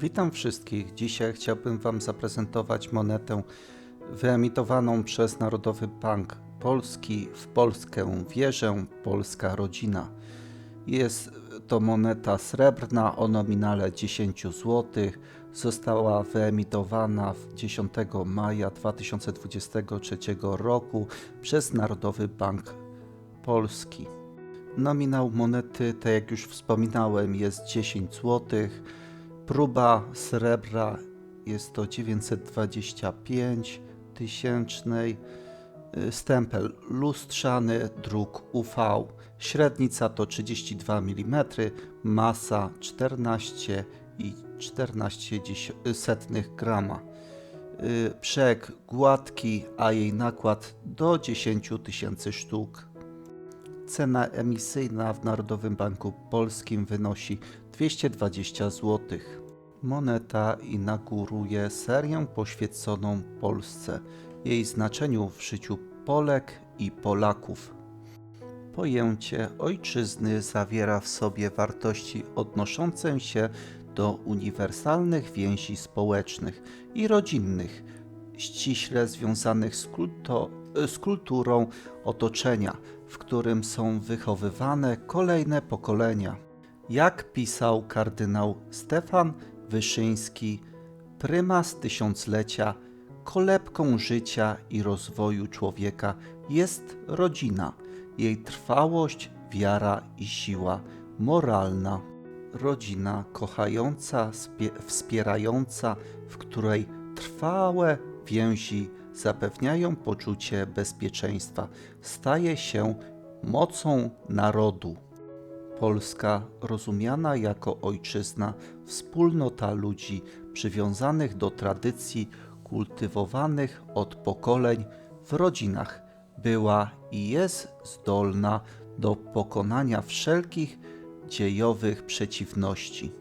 Witam wszystkich. Dzisiaj chciałbym Wam zaprezentować monetę wyemitowaną przez Narodowy Bank Polski w Polskę wierzę, polska rodzina. Jest to moneta srebrna o nominale 10 zł. Została wyemitowana 10 maja 2023 roku przez Narodowy Bank Polski. Nominał monety, tak jak już wspominałem, jest 10 zł. Próba srebra jest to 925 tysięcznej. Y, Stempel lustrzany, druk UV. Średnica to 32 mm, masa 14 i 14 setnych grama. Y, Brzeg gładki, a jej nakład do 10 tysięcy sztuk. Cena emisyjna w Narodowym Banku Polskim wynosi 220 zł. Moneta inauguruje serię poświęconą Polsce, jej znaczeniu w życiu Polek i Polaków. Pojęcie ojczyzny zawiera w sobie wartości odnoszące się do uniwersalnych więzi społecznych i rodzinnych, ściśle związanych z, kulto, z kulturą otoczenia, w którym są wychowywane kolejne pokolenia. Jak pisał kardynał Stefan Wyszyński, prymas tysiąclecia, kolebką życia i rozwoju człowieka jest rodzina, jej trwałość, wiara i siła moralna. Rodzina kochająca, wspierająca, w której trwałe więzi zapewniają poczucie bezpieczeństwa, staje się mocą narodu. Polska rozumiana jako ojczyzna, wspólnota ludzi przywiązanych do tradycji kultywowanych od pokoleń w rodzinach, była i jest zdolna do pokonania wszelkich dziejowych przeciwności.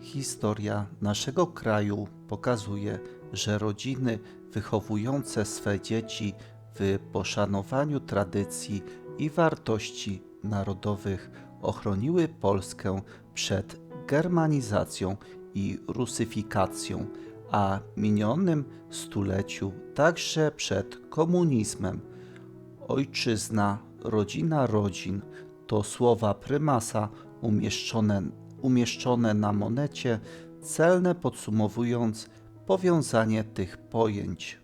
Historia naszego kraju pokazuje, że rodziny wychowujące swe dzieci w poszanowaniu tradycji i wartości narodowych ochroniły Polskę przed germanizacją i rusyfikacją, a minionym stuleciu także przed komunizmem. Ojczyzna, rodzina rodzin to słowa prymasa umieszczone, umieszczone na monecie, celne podsumowując powiązanie tych pojęć.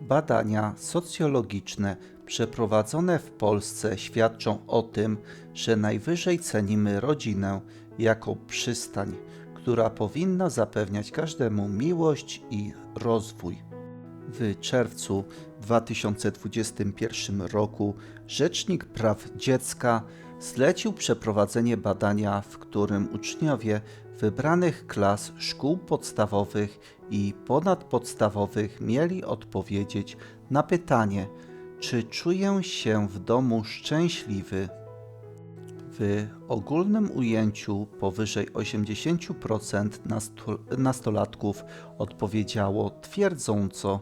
Badania socjologiczne przeprowadzone w Polsce świadczą o tym, że najwyżej cenimy rodzinę jako przystań, która powinna zapewniać każdemu miłość i rozwój. W czerwcu 2021 roku Rzecznik Praw Dziecka zlecił przeprowadzenie badania, w którym uczniowie wybranych klas szkół podstawowych i ponadpodstawowych mieli odpowiedzieć na pytanie, czy czuję się w domu szczęśliwy. W ogólnym ujęciu powyżej 80% nastolatków odpowiedziało twierdząco.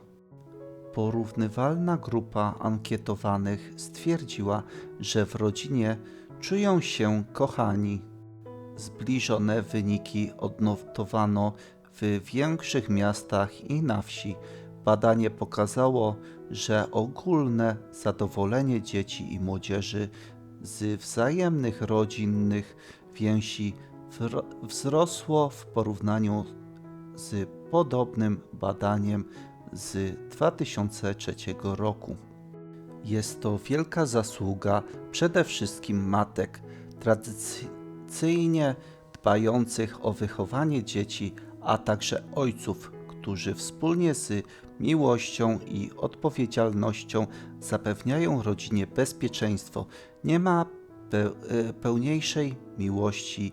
Porównywalna grupa ankietowanych stwierdziła, że w rodzinie czują się kochani. Zbliżone wyniki odnotowano w większych miastach i na wsi. Badanie pokazało, że ogólne zadowolenie dzieci i młodzieży z wzajemnych rodzinnych więzi wzrosło w porównaniu z podobnym badaniem z 2003 roku. Jest to wielka zasługa przede wszystkim matek tradycyjnie dbających o wychowanie dzieci, a także ojców, którzy wspólnie z miłością i odpowiedzialnością zapewniają rodzinie bezpieczeństwo. Nie ma e, pełniejszej miłości,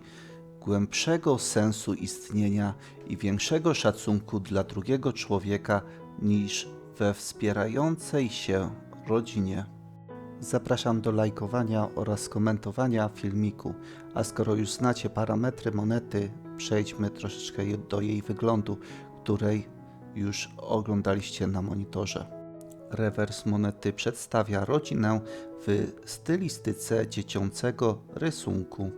głębszego sensu istnienia i większego szacunku dla drugiego człowieka niż we wspierającej się rodzinie. Zapraszam do lajkowania oraz komentowania filmiku, a skoro już znacie parametry monety, przejdźmy troszeczkę do jej wyglądu, której już oglądaliście na monitorze. Rewers monety przedstawia rodzinę w stylistyce dziecięcego rysunku.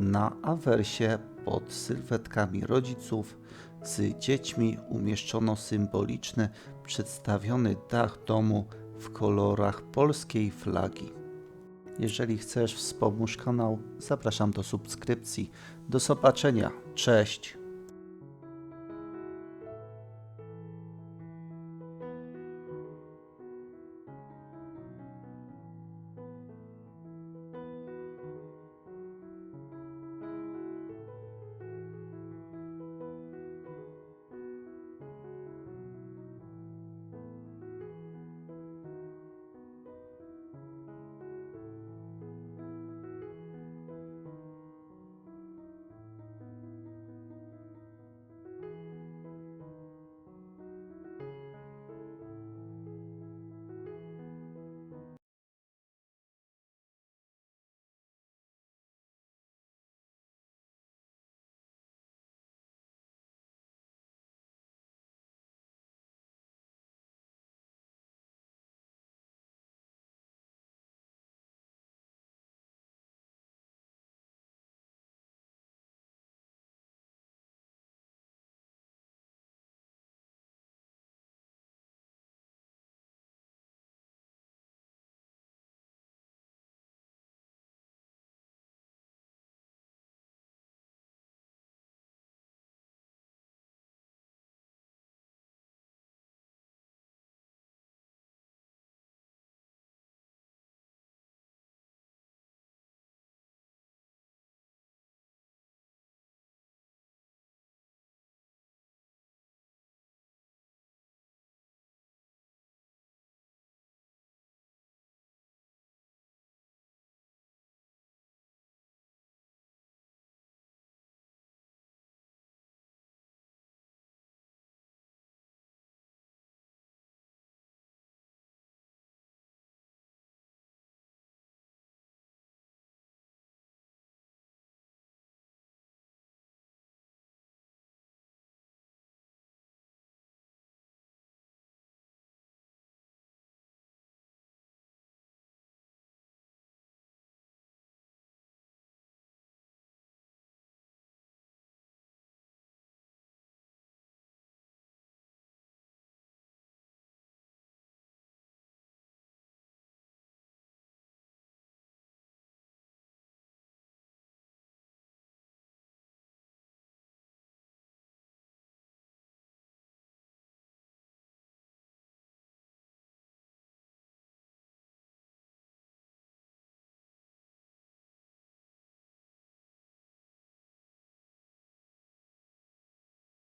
Na awersie pod sylwetkami rodziców z dziećmi umieszczono symboliczny przedstawiony dach domu w kolorach polskiej flagi. Jeżeli chcesz wspomóż kanał, zapraszam do subskrypcji. Do zobaczenia. Cześć.